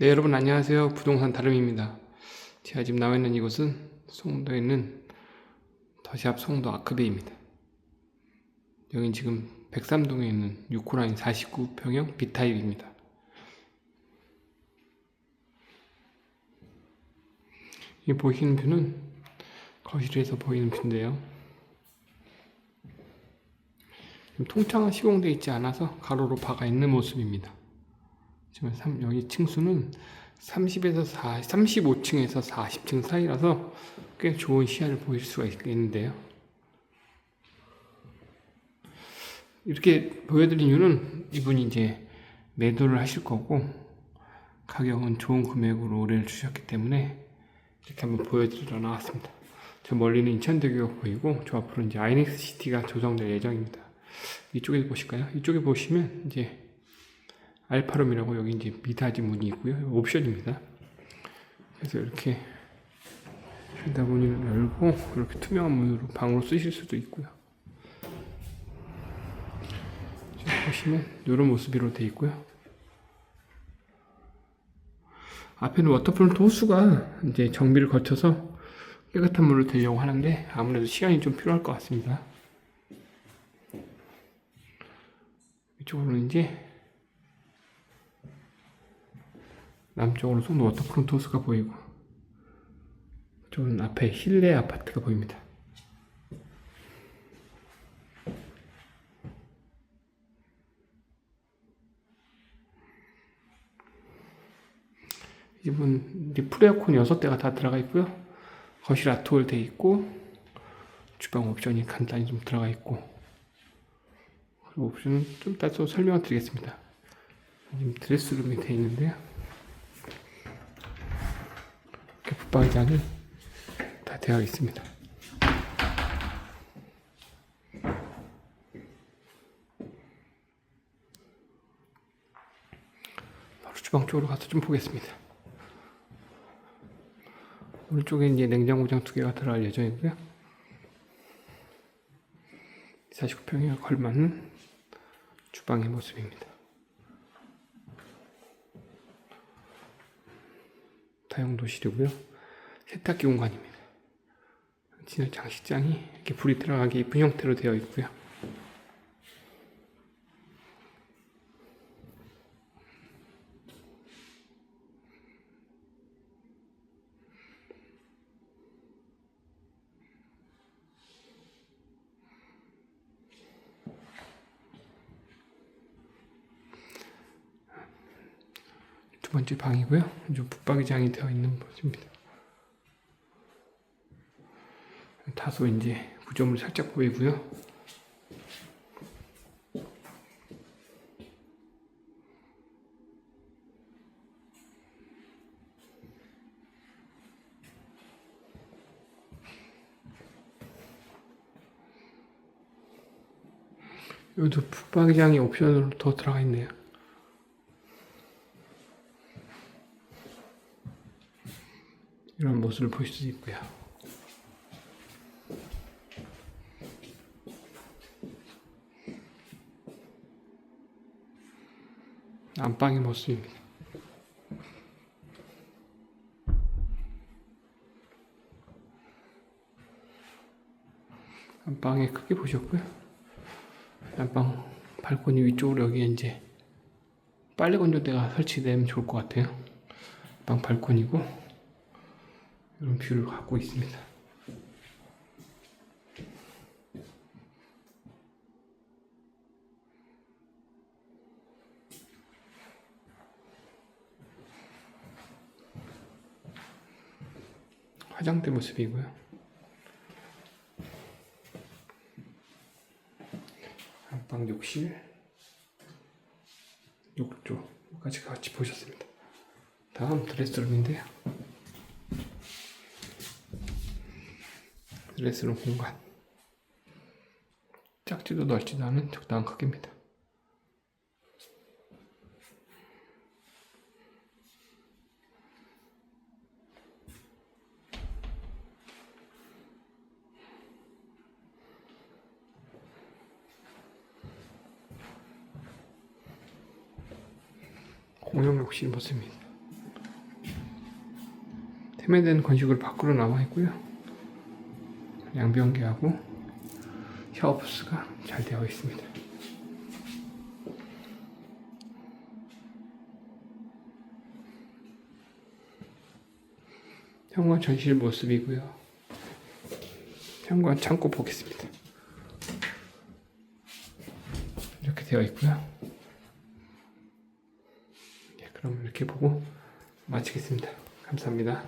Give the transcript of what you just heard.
네, 여러분 안녕하세요. 부동산 다름입니다. 제가 지금 나와 있는 이곳은 송도에 있는 더샵 송도 아크베이입니다. 여긴 지금 백삼동에 있는 6호라인 49평형 B타입입니다. 이 보이시는 뷰는 거실에서 보이는 뷰인데요. 통창은 시공되어 있지 않아서 가로로 박아 있는 모습입니다. 지금 삼- 여기 층수는 30에서 40, 35층에서 40층 사이라서 꽤 좋은 시야를 보일 수가 있겠는데요. 이렇게 보여드린 이유는 이분이 이제 매도를 하실 거고 가격은 좋은 금액으로 의뢰를 주셨기 때문에 이렇게 한번 보여드리러 나왔습니다. 저 멀리는 인천대교가 보이고 저 앞으로 이제 아이넥스 시티가 조성될 예정입니다. 이쪽에 보실까요? 이쪽에 보시면 이제 알파룸이라고 여기 이제 미닫이 문이 있고요. 옵션입니다. 그래서 이렇게 쉴다 문을 열고 이렇게 투명한 문으로 방으로 쓰실 수도 있고요. 보시면 이런 모습으로 되어 있고요. 앞에는 워터프론트 호수가 이제 정비를 거쳐서 깨끗한 물로 되려고 하는데 아무래도 시간이 좀 필요할 것 같습니다. 이쪽으로는 이제 남쪽으로 송도 워터프론트 호수가 보이고 이쪽은 앞에 실내 아파트가 보입니다. 이 집은 이제 프레어콘 6대가 다 들어가 있고요. 거실 아트홀 돼 있고 주방 옵션이 간단히 좀 들어가 있고 그리고 옵션은 좀또 설명을 드리겠습니다. 드레스룸이 돼 있는데요. 이렇게 붙박이장이 다 되어 있습니다. 바로 주방 쪽으로 가서 좀 보겠습니다. 오른쪽에 이제 냉장고장 두 개가 들어갈 예정이고요. 49평에 걸맞는 주방의 모습입니다. 다용도실이고요. 세탁기 공간입니다. 진짜 장식장이 이렇게 불이 들어가기 이쁜 형태로 되어 있고요. 두 번째 방이고요. 좀 붙박이장이 되어 있는 모습입니다. 다소 이제 구조물 살짝 보이고요. 여기도 붙박이장이 옵션으로 더 들어가 있네요. 이런 모습을 볼수 있고요. 안방의 모습입니다. 안방의 크기 보셨고요. 안방 발코니 위쪽으로 여기 이제 빨래 건조대가 설치되면 좋을 것 같아요. 방 발코니고 이런 뷰를 갖고 있습니다. 화장대 모습이고요. 안방 욕실, 욕조까지 같이 보셨습니다. 다음 드레스룸인데요. 드레스룸 공간. 작지도 넓지도 않은 적당한 크기입니다. 공용 욕실 모습입니다. 세면대는 건식으로 밖으로 나와 있고요. 양변기하고 샤워부스가 잘 되어 있습니다. 현관 전실 모습이고요. 현관 창고 보겠습니다. 이렇게 되어 있고요. 네, 그럼 이렇게 보고 마치겠습니다. 감사합니다.